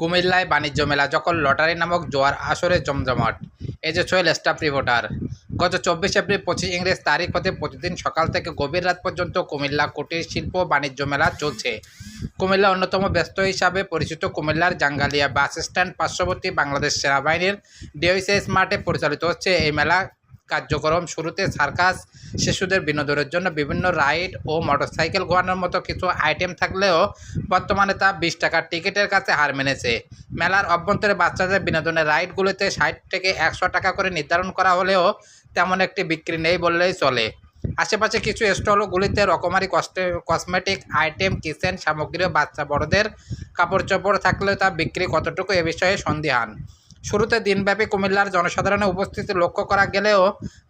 কুমিল্লায় বাণিজ্য মেলা, যখন লটারি নামক জোয়ার আসরে জমজমাট। এই যে সোহেল স্টাফ রিপোর্টার গত চব্বিশ এপ্রিল পঁচিশ ইংরেজ তারিখ হতে প্রতিদিন সকাল থেকে গভীর রাত পর্যন্ত কুমিল্লা কুটির শিল্প বাণিজ্য মেলা চলছে। কুমিল্লা অন্যতম ব্যস্ত হিসাবে পরিচিত কুমিল্লার জাঙ্গালিয়া বাস স্ট্যান্ড পার্শ্ববর্তী বাংলাদেশ সেনাবাহিনীর ডিওসিএস মাঠে পরিচালিত হচ্ছে এই মেলা। কার্যক্রম শুরুতে সার্কাস শিশুদের বিনোদনের জন্য বিভিন্ন রাইড ও মোটরসাইকেল ঘোরানোর মতো কিছু আইটেম থাকলেও বর্তমানে তা বিশ টাকার টিকিটের কাছে হার মেনেছে। মেলার অভ্যন্তরে বাচ্চাদের বিনোদনের রাইডগুলোতে ষাট থেকে একশো টাকা করে নির্ধারণ করা হলেও তেমন একটি বিক্রি নেই বললেই চলে। আশেপাশে কিছু স্টলগুলিতে রকমারি কস্টে কসমেটিক আইটেম, কিচেন সামগ্রী বাচ্চা বড়দের কাপড় চোপড় থাকলেও তা বিক্রি কতটুকু এ বিষয়ে সন্দিহান। শুরুতে দিনব্যাপী কুমিল্লার জনসাধারণের উপস্থিতি লক্ষ্য করা গেলেও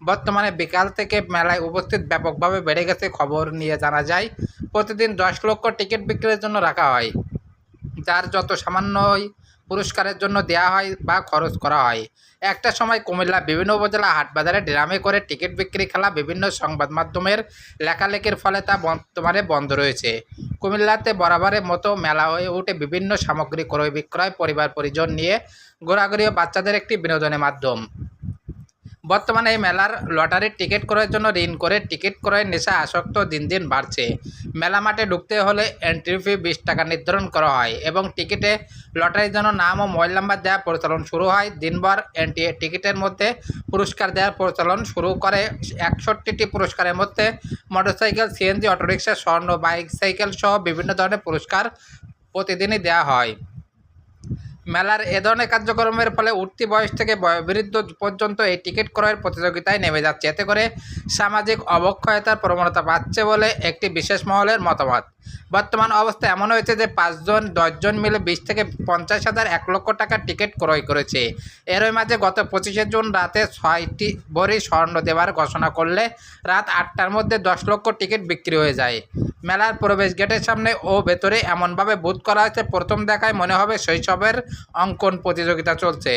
বর্তমানে বিকাল থেকে মেলায় উপস্থিত ব্যাপকভাবে বেড়ে গেছে খবর নিয়ে জানা যায়। প্রতিদিন দশ লক্ষ টিকিট বিক্রির জন্য রাখা হয়, যার যত সামান্যই পুরস্কারের জন্য দেওয়া হয় বা খরচ করা হয়। একটা সময় কুমিল্লা বিভিন্ন উপজেলা হাটবাজারে ড্রামে করে টিকিট বিক্রি খেলা বিভিন্ন সংবাদ মাধ্যমের লেখালেখির ফলে তা বর্তমানে বন্ধ রয়েছে। কুমিল্লাতে বরাবরের মতো মেলা হয়ে উঠে বিভিন্ন সামগ্রী ক্রয় বিক্রয় পরিবার পরিজন নিয়ে ঘোরাঘুরিও বাচ্চাদের একটি বিনোদনের মাধ্যম। বর্তমানে এই মেলার লটারির টিকিট ক্রয়ের জন্য ঋণ করে টিকিট ক্রয়ের নেশা আসক্ত দিন দিন বাড়ছে। মেলা মাঠে ঢুকতে হলে এন্ট্রি ফি বিশ টাকা নির্ধারণ করা হয় এবং টিকিটে লটারির জন্য নাম ও মোবাইল নাম্বার দেওয়া প্রচলন শুরু হয়। দিনভর এন্টি টিকিটের মধ্যে পুরস্কার দেওয়ার প্রচলন শুরু করে একষট্টিটি পুরস্কারের মধ্যে মোটরসাইকেল, সিএনজি অটোরিক্সা স্বর্ণ, বাইক, সাইকেল সহ বিভিন্ন ধরনের পুরস্কার প্রতিদিনই দেওয়া হয়। মেলার এ ধরনের কার্যক্রমের ফলে উঠতি বয়স থেকে বৃদ্ধ পর্যন্ত এই টিকিট ক্রয়ের প্রতিযোগিতায় নেমে যাচ্ছে। এতে করে সামাজিক অবক্ষয়তার প্রবণতা পাচ্ছে বলে একটি বিশেষ মহলের মতামত। বর্তমান অবস্থা এমন হয়েছে যে পাঁচজন, দশজন মিলে বিশ থেকে পঞ্চাশ হাজার এক লক্ষ টাকার টিকিট ক্রয় করেছে। এরই মাঝে গত পঁচিশে জুন রাতে ছয়টি ভরি স্বর্ণ দেওয়ার ঘোষণা করলে রাত আটটার মধ্যে দশ লক্ষ টিকিট বিক্রি হয়ে যায়। মেলার প্রবেশ গেটের সামনে ও ভেতরে এমনভাবে বুথ করা হয়েছে, প্রথম দেখায় মনে হবে শৈশবের অঙ্কন প্রতিযোগিতা চলছে।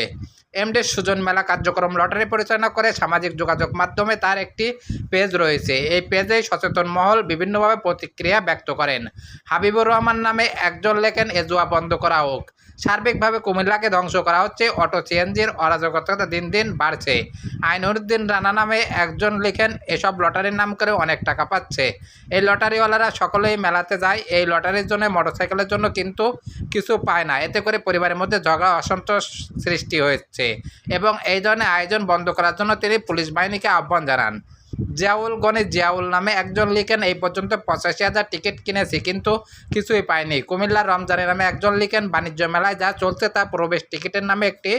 এমডি সুজন মেলা কার্যক্রম লটারি পরিচালনা করে সামাজিক যোগাযোগ মাধ্যমে তার একটি পেজ রয়েছে। এই পেজে সচেতন মহল বিভিন্নভাবে প্রতিক্রিয়া ব্যক্ত করেন। হাবিবুর রহমান নামে একজন লেখেন, এ জুয়া বন্ধ করা হোক। সার্বিকভাবে কুমিল্লাকে ধ্বংস করা হচ্ছে, অটো সিএনজির অরাজকতা দিন দিন বাড়ছে। আইনুরুদ্দিন রানা নামে একজন লিখেন, এসব লটারির নাম করে অনেক টাকা পাচ্ছে। এই লটারিওয়ালারা সকলেই মেলাতে যায়, এই লটারির জন্য, মোটরসাইকেলের জন্য কিন্তু কিছু পায় না। এতে করে পরিবারের মধ্যে ঝগড়া, অসন্তোষ সৃষ্টি হয়েছে এবং এই ধরনের আয়োজন বন্ধ করার জন্য তিনি পুলিশ বাহিনীকে আহ্বান জানান। জিয়াউল গণেশ জিয়াউল নামে একজন লিখেন, এই পর্যন্ত পঁচাশি হাজার টিকিট কিনেছি, কিন্তু কিছুই পাইনি। কুমিল্লা রমজানের নামে একজন লিখেন, বাণিজ্য মেলায় যা চলছে তা প্রবেশ টিকিটের নামে একটি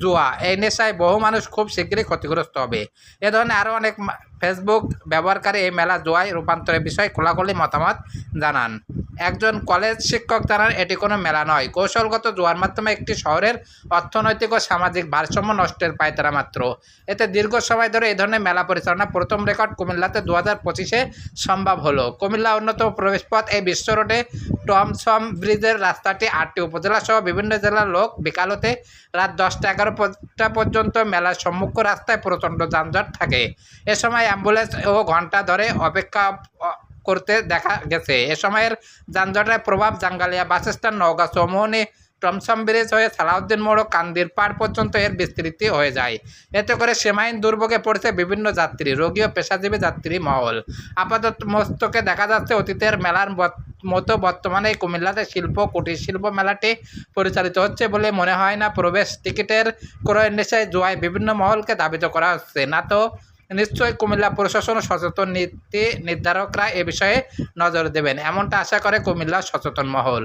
জুয়া। এই নেশায় বহু মানুষ খুব শীঘ্রই ক্ষতিগ্রস্ত হবে। এ ধরনের আরও অনেক ফেসবুক ব্যবহারকারী এই মেলা জুয়ায় রূপান্তরের বিষয়ে খোলাখুলি মতামত জানান। একজন কলেজ শিক্ষক জানান, এটি কোনো মেলা নয়। কৌশলগত জোয়ার মাধ্যমে একটি শহরের অর্থনৈতিক ও সামাজিক ভারসাম্য নষ্টের পায়তারা মাত্র। এতে দীর্ঘ সময় ধরে এই ধরনের মেলা পরিচালনা প্রথম রেকর্ড কুমিল্লাতে দু হাজার পঁচিশে সম্ভব হলো। কুমিল্লা অন্যতম প্রবেশপথ এই বিশ্ব রোডে টমসম ব্রিজের রাস্তাটি আটটি উপজেলা সহ বিভিন্ন জেলার লোক বিকাল হতে রাত দশটা এগারোটা পর্যন্ত মেলার সম্মুখ রাস্তায় প্রচণ্ড যানজট থাকে। এ সময় অ্যাম্বুলেন্স ও ঘণ্টা ধরে অপেক্ষা করতে দেখা গেছে। এ সময়ের যানজটের প্রভাব Jangalia bus stand, Naogaon Chowmuhani, Tomsom bridge হয়ে সালাউদ্দিন মোড়, কান্দির পাড় পর্যন্ত এর বিস্তৃতি হয়ে যায়। এতে করে সীমাহীন দুর্ভোগে পড়ছে বিভিন্ন যাত্রী, রোগী ও পেশাজীবী যাত্রী মহল। আপাতত মস্তকে দেখা যাচ্ছে অতীতের মেলার মতো বর্তমানে কুমিল্লাতে শিল্প, কুটির শিল্প মেলাটি পরিচালিত হচ্ছে বলে মনে হয় না। প্রবেশ টিকিটের ক্রয়ের নেশায় জুয়ায় বিভিন্ন মহলকে দাবিত করা হচ্ছে। না তো নিশ্চয়ই কুমিল্লা প্রশাসন সচেতন নীতি নির্ধারকরা এ বিষয়ে নজর দেবেন। এমনটা আশা করে কুমিল্লা সচেতন মহল।